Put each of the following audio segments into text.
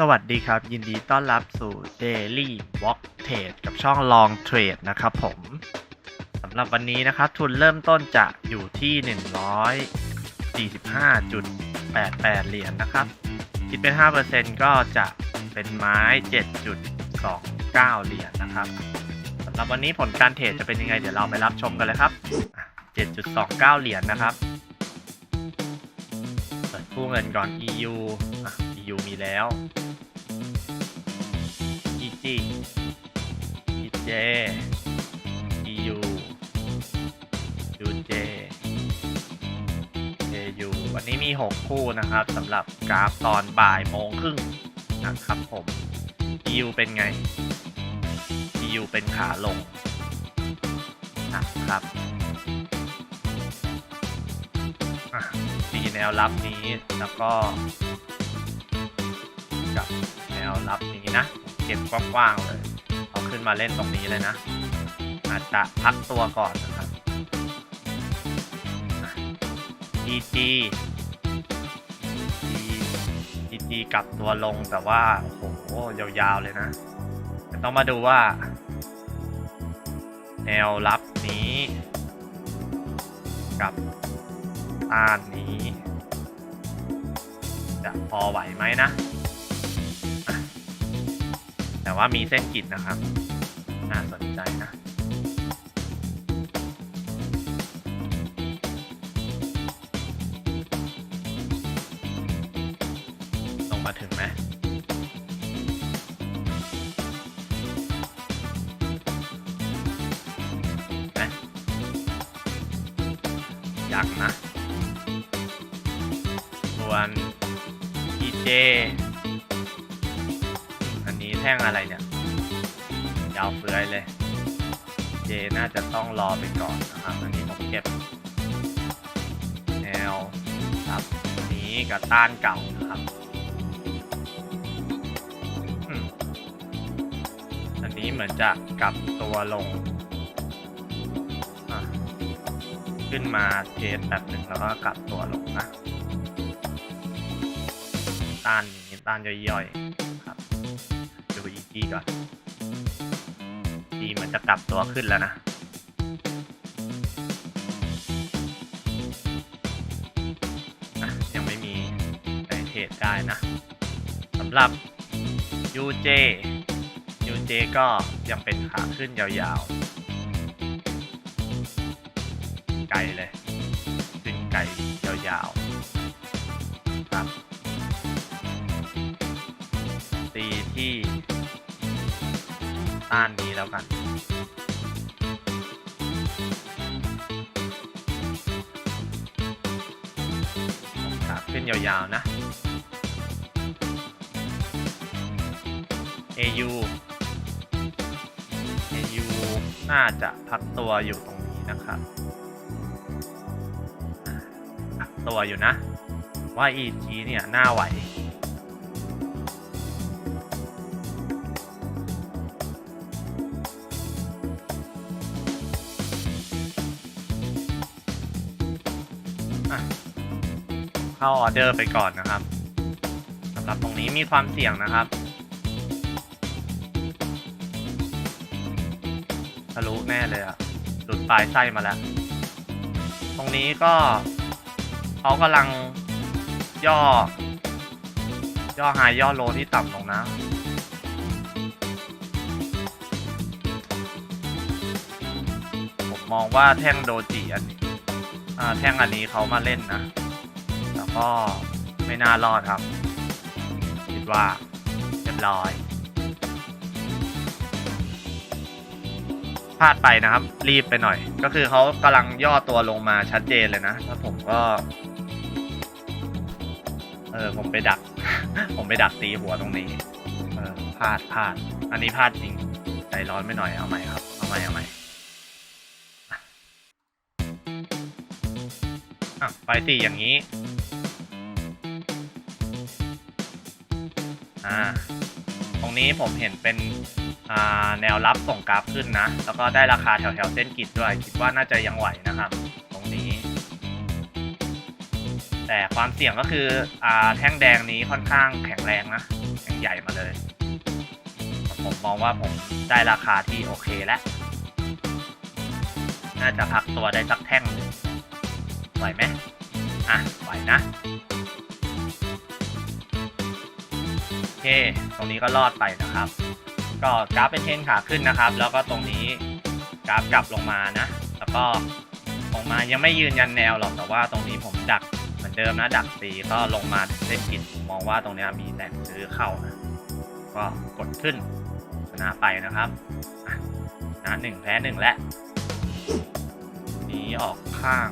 สวัสดีครับ ยินดีต้อนรับสู่ Daily Walk Trade กับช่อง Long Trade นะครับผมสำหรับวันนี้นะครับ ทุนเริ่มต้นจะอยู่ที่ 145.88 เหรียญนะครับ คิดเป็น 5%ก็จะเป็นไม้ 7.29 เหรียญนะครับสำหรับวันนี้ผลการเทรดจะเป็นยังไง เดี๋ยวเราไปรับชมกันเลยครับอะ7.29 เหรียญนะครับ เปิดคู่เงินก่อน EU อะ EU มีแล้ว EG EJ EU UJ AU วันนี้มี 6 คู่นะครับสำหรับกราฟตอนบ่ายโมงครึ่งนะครับผม EU เป็นไง EU เป็นขาลงนะครับดีแนวรับนี้แล้วก็ กับแนวรับนี้นะ เก็บกว้างๆเลยเอาขึ้นมาเล่นตรงนี้เลยนะ อาจจะพักตัวก่อนนะครับ EG EG กลับตัวลงแต่ว่าโอ้โหยาวๆเลยนะต่ต้องมาดูว่า แนวรับนี้ กับต้านนี้ จะพอไหวไหมนะ แต่ว่ามีเส้นกิจนะครับน่าสนใจนะลงมาถึงไหมนะยังนะส่วน EJ อันนี้ แท่งอะไรเนี่ยยาวเฟือยเลยเจน่าจะต้องรอไปก่อนนะครับอันนี้ผมเก็บ แนวครับนี้กับต้านเก่านะครับอันนี้เหมือนจะกลับตัวลง ขึ้นมาเทสแบบหนึ่งแล้วก็กลับตัวลงนะต้านนี้ต้านย่อยๆ ครับดู EG ก่อน EG เหมือนจะกลับตัวขึ้นแล้วนะยังไม่มีในเทรดได้นะสำหรับ UJ UJ ก็ยังเป็นขาขึ้นยาวๆ ไกลเลย ขึ้นไกลยาว ต้านนี้แล้วกันขาขึ้นยาวๆนะ AU AU น่าจะพักตัวอยู่ตรงนี้นะครับพักตัวอยู่นะ ว่า EG เนี่ยหน้าไหว เข้าออเดอร์ไปก่อนนะครับสำหรับตรงนี้มีความเสี่ยงนะครับทะลุแน่เลยอะหลุดปลายไส้มาแล้ว ตรงนี้ก็เขากำลังย่อ ย่อไฮย่อโลที่ต่ำลงนะผมมองว่าแท่งโดจิอันนี้แท่งอันนี้เขามาเล่นนะ ก็ไม่น่ารอดครับ คิดว่าเรียบร้อยพลาดไปนะครับ รีบไปหน่อย ก็คือเขากำลังย่อตัวลงมาชัดเจนเลยนะแล้วผมก็ เออผมไปดัก ผมไปดักตีหัวตรงนี้ เออพลาดพลาด อันนี้พลาดจริงใจร้อนไปหน่อยเอาใหม่ครับ เอาใหม่เอาใหม่ไฟสี่อย่างนี้ อ่าตรงนี้ผมเห็นเป็นแนวรับส่งกราฟขึ้นนะ แล้วก็ได้ราคาแถวแถวๆเส้นกิจด้วย คิดว่าน่าจะยังไหวนะครับ ตรงนี้ แต่ความเสี่ยงก็คืออแท่งแดงนี้ค่อนข้างแข็งแรงนะแข็งใหญ่มาเลย ผมมองว่าผมได้ราคาที่โอเคแล้ว น่าจะพักตัวได้สักแท่งไหวไหมอะไหวนะ เค ตรงนี้ก็รอดไปนะครับ ก็กราฟเป็นเทนขาขึ้นนะครับ แล้วก็ตรงนี้กราฟกลับลงมานะ แล้วก็ลงมายังไม่ยืนยันแนวหรอกแต่ว่าตรงนี้ผมดักเหมือนเดิมนะดักสีก็ลงมาเส้นกินผมมองว่าตรงนี้มีแรงซื้อเข้านะก็กดขึ้นชนะไปนะครับชนะหนึ่งแพ้หนึ่งและหนีออกข้าง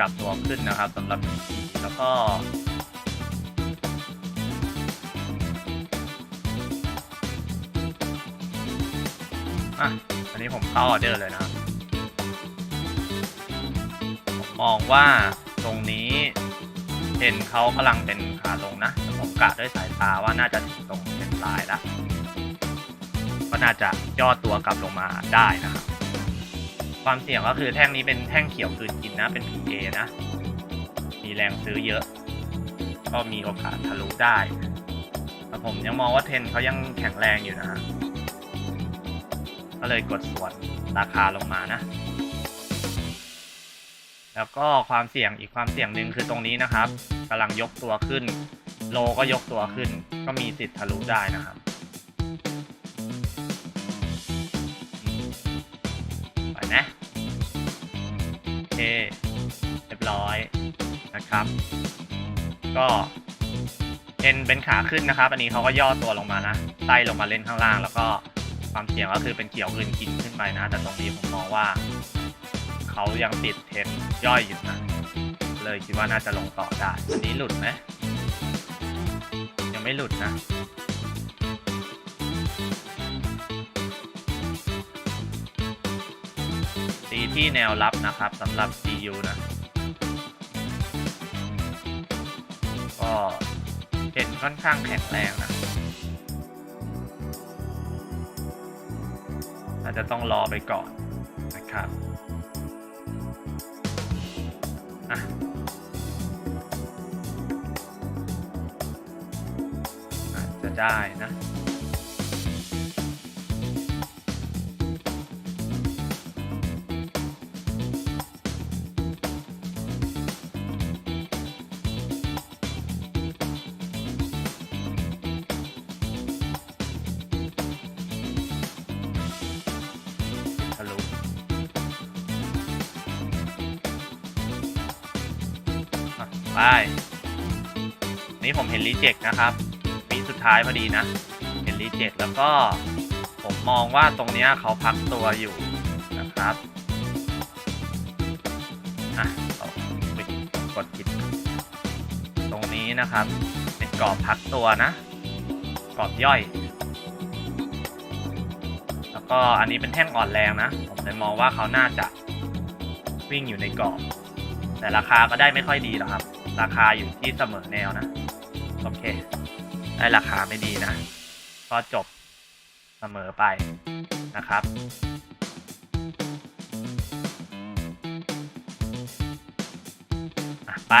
กับตัวขึ้นนะครับสำหรับ PT แล้วก็อะอันนี้ผมเข้าออเดอร์เลยนะครับผมมองว่าตรงนี้เห็นเขากำลังเป็นขาลงนะผมกะด้วยสายตาว่าน่าจะถึงตรงเป็นลายแล้วก็น่าจะย่อตัวกลับลงมาได้นะครับ ความเสี่ยงก็คือแท่งนี้เป็นแท่งเขียวคืนกินนะ เป็น PA นะ มีแรงซื้อเยอะ ก็มีโอกาสทะลุได้แต่ผมยังมองว่าเทนเขายังแข็งแรงอยู่นะฮะก็เลยกดส่วนราคาลงมานะ แล้วก็ความเสี่ยงอีกความเสี่ยงหนึ่งคือตรงนี้นะครับกำลังยกตัวขึ้น โลก็ยกตัวขึ้น ก็มีสิทธิ์ทะลุได้นะครับ เคเรียบร้อยนะครับ ก็เป็นเป็นขาขึ้นนะครับ อันนี้เขาก็ย่อตัวลงมานะไต่ลงมาเล่นข้างล่าง แล้วก็ความเสี่ยงก็คือเป็นเกี่ยวอื่นกินขึ้นไปนะ แต่ตรงนี้ผมมองว่าเขายังติดเทนย่อยอยู่นะเลยคิดว่าน่าจะลงต่อได้ อันนี้หลุดไหมยังไม่หลุดนะ ที่แนวรับนะครับสำหรับ CU นะ ก็เป็นค่อนข้างแข็งแรงนะอาจจะต้องรอไปก่อนนะครับอะจะได้นะ ไป นี่ผมเห็นรีเจ็คนะครับปีสุดท้ายพอดีนะ เห็นรีเจ็คแล้วก็ผมมองว่าตรงนี้เขาพักตัวอยู่นะครับอะเอาปิดกดผิด ตรงนี้นะครับ เป็นกรอบพักตัวนะกรอบย่อย แล้วก็อันนี้เป็นแท่งอ่อนแรงนะ ผมเลยมองว่าเขาน่าจะวิ่งอยู่ในกรอบ แต่ราคาก็ได้ไม่ค่อยดีหรอกครับ ราคาอยู่ที่เสมอแนวนะ โอเค ได้ราคาไม่ดีนะ ก็จบเสมอไปนะครับไป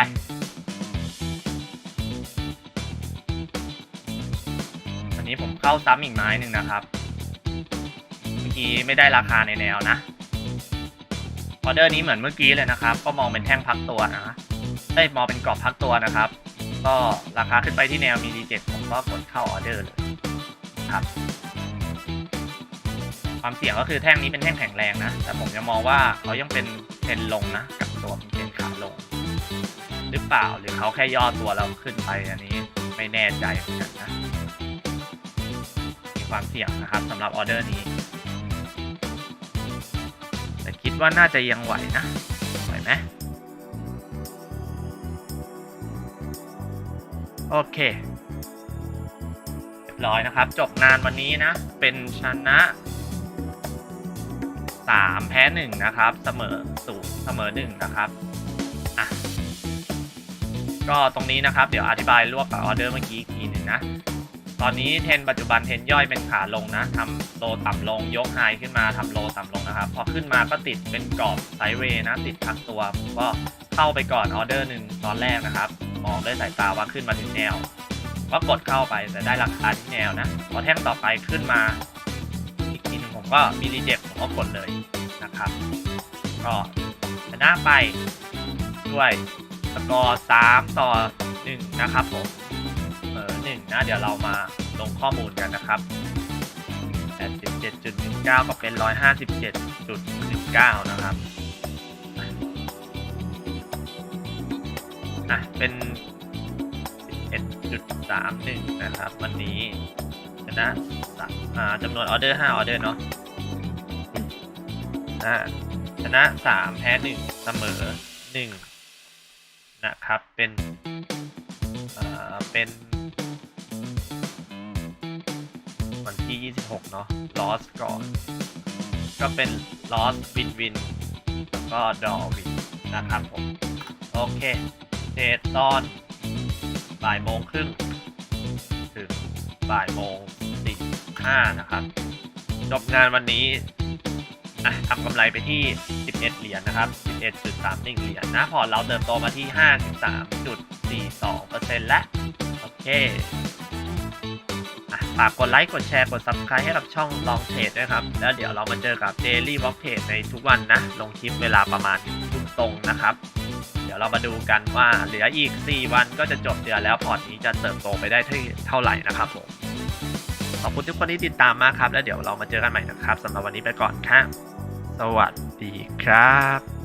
วันนี้ผมเข้าซ้ำอีกไม้หนึ่งนะครับ เมื่อกี้ไม่ได้ราคาในแนวนะ ออเดอร์นี้เหมือนเมื่อกี้เลยนะครับ ก็มองเป็นแท่งพักตัวนะ เอ้มอเป็นกรอบพักตัวนะครับ ก็ราคาขึ้นไปที่แนวมีดีเจ็ดผมก็กดเข้าออเดอร์เลยครับ ความเสี่ยงก็คือแท่งนี้เป็นแท่งแข็งแรงนะ แต่ผมยังมองว่าเขายังเป็นเทรนลงนะ กับตัวเป็นเทรนขาลง หรือเปล่าหรือเขาแค่ย่อตัวแล้วขึ้นไปอันนี้ไม่แน่ใจเหมือนกันนะมีความเสี่ยงนะครับสำหรับออเดอร์นี้แต่คิดว่าน่าจะยังไหวนะไหวไหม โอเคเรียบร้อยนะครับ จบงานวันนี้นะ เป็นชนะสามแพ้หนึ่งนะครับ เสมอศูนย์เสมอหนึ่งนะครับอะก็ตรงนี้นะครับ เดี๋ยวอธิบายรวบกับออเดอร์เมื่อกี้อีกทีหนึ่งนะ ตอนนี้เทนปัจจุบันเทนย่อยเป็นขาลงนะทำโลต่ำลงยกไฮขึ้นมาทำโลต่ำลงนะครับ พอขึ้นมาก็ติดเป็นกรอบไซด์เวย์นะ ติดพักตัวก็เข้าไปก่อนออเดอร์หนึ่งตอนแรกนะครับ มองด้สายตาว่าขึ้นมาถึงแนวก็กดเข้าไปแต่ได้ราคาที่แนวนะพอแท่งต่อไปขึ้นมาอีกทีหนึงผมก็มีรีเจ็คผมก็กดเลยนะครับก็ชนะไปด้วยสกอร์3ต่อ 1 นะครับผมเออหนึ่งนะเดี๋ยวเรามาลงข้อมูลกันนะครับ87.19 ก็เป็น 157.19 นะครับ อะ เป็น 11.31 นะครับ วันนี้ชนะสามอ่าจำนวนออเดอร์ 5 ออเดอร์เนาะอ่าชนะ 3 แพ้ 1 เสมอ 1 นะครับ เป็นอ่าเป็น วันที่ 26 เนาะ loss ก่อน ก็เป็น loss win win แล้วก็ draw win นะครับผม โอเค เทรดตอนบ่ายโมงครึ่งถึงบ่ายโมงสี่ห้านะครับ จบงานวันนี้ทำกำไรไปที่ 11 เหรียญนะครับ 11.31 เหรียญนะพอร์ตเราเติบโตมาที่ 53.42%แล้วโอเคอะฝากกดไลค์ กดแชร์ กด Subscribe ให้กับช่องลองเทรดด้วยครับ แล้วเดี๋ยวเรามาเจอกับ Daily Walk Trade ในทุกวันนะ ลงคลิปเวลาประมาณทุ่มตรงนะครับ เรามาดูกันว่าเหลืออีก 4 วันก็จะจบเดือนแล้วพอร์ตนี้จะเติบโตไปได้เท่าไหร่นะครับผมขอบคุณทุกคนที่ติดตามมากครับ แล้วเดี๋ยวเรามาเจอกันใหม่นะครับสำหรับวันนี้ไปก่อนครับสวัสดีครับ